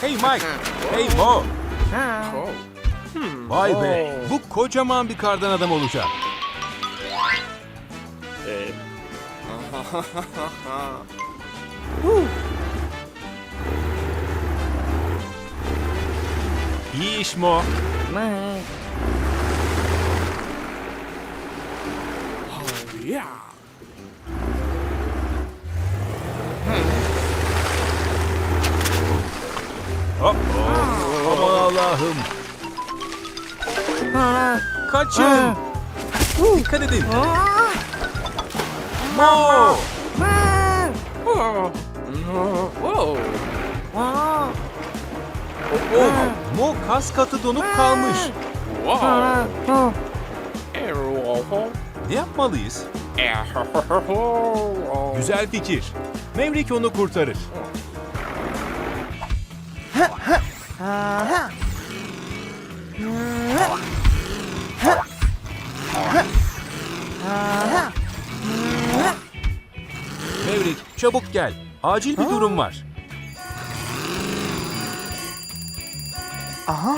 Hey Mike. Hey. Oh. Vay be. Bu kocaman bir kardan adam olacak. Eh. İyi iş Mo. Yeah. Hop. Aman Allah'ım. Kaçın. Dikkat edin. Mo. Oh. Oh, Mo kas katı donup kalmış. Ne yapmalıyız? Güzel fikir. Maverick onu kurtarır. Maverick çabuk gel. Acil bir durum var. Aha.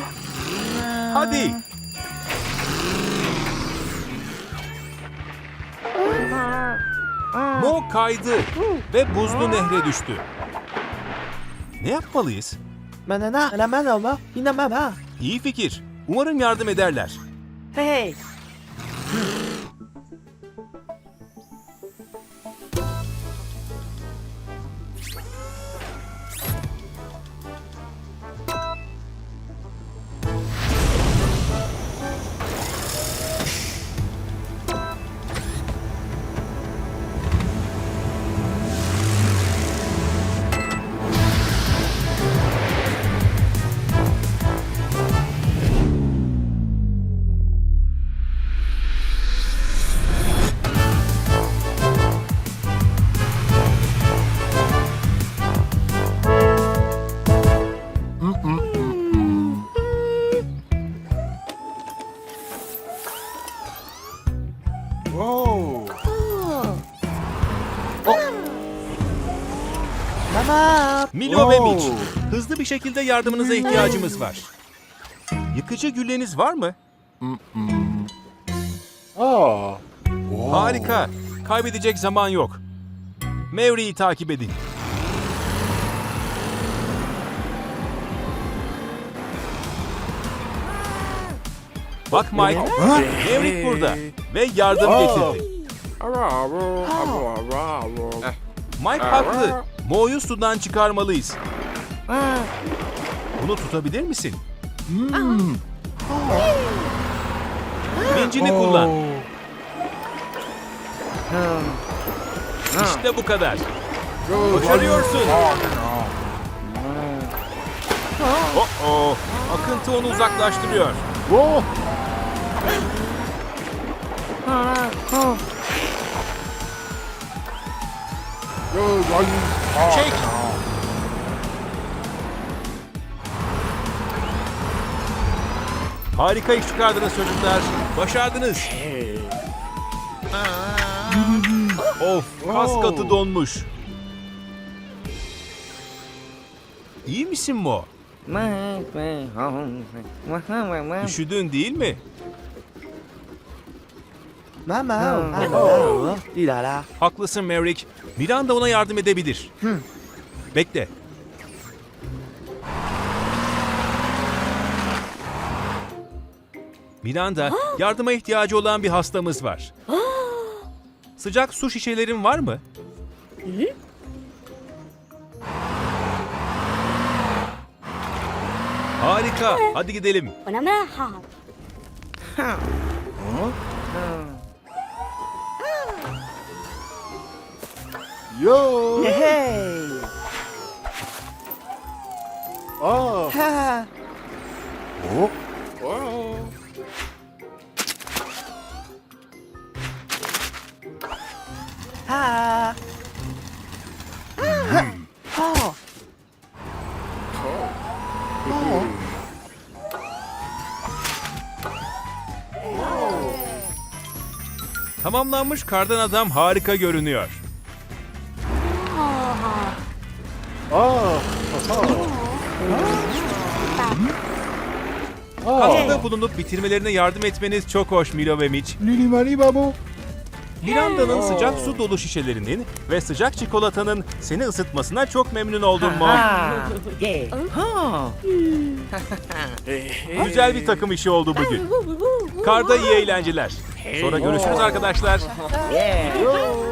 Hadi. Mo kaydı ve buzlu nehre düştü. Ne yapmalıyız? İyi fikir. Umarım yardım ederler. Hey. Mama. Milo ve Oo. Mitch, hızlı bir şekilde yardımınıza ihtiyacımız var. Yıkıcı gülleniz var mı? Oh. Harika. Kaybedecek zaman yok. Maverick'i takip edin. Bak Mike, Maverick burada ve yardım getirdi. Mike haklı. Mo'yu sudan çıkarmalıyız. Bunu tutabilir misin? Vincini kullan. İşte bu kadar. Başarıyorsun. Oh oh. Akıntı onu uzaklaştırıyor. Whoa. Çek. Harika iş çıkardınız çocuklar. Başardınız. Of, kas katı donmuş. İyi misin Mo? Üşüdün değil mi? Mama. İlala. Haklısın Merrick. Miranda ona yardım edebilir. Bekle. Miranda, yardıma ihtiyacı olan bir hastamız var. Sıcak su şişelerin var mı? Harika. Hadi gidelim. Ona merhaba. Yo. Hey. Oh. Ha. Oh. Whoa. Ha. Oh. Tamamlanmış kardan adam harika görünüyor. Aa. Aa. Katkıda bulunup bitirmelerine yardım etmeniz çok hoş Milo ve Mitch. Lilimani babu. Miranda'nın sıcak su dolu şişelerinin ve sıcak çikolatanın seni ısıtmasına çok memnun oldum. Huh. Güzel bir takım işi oldu bugün. Karda iyi eğlenceler. Sonra görüşürüz arkadaşlar. Yeah.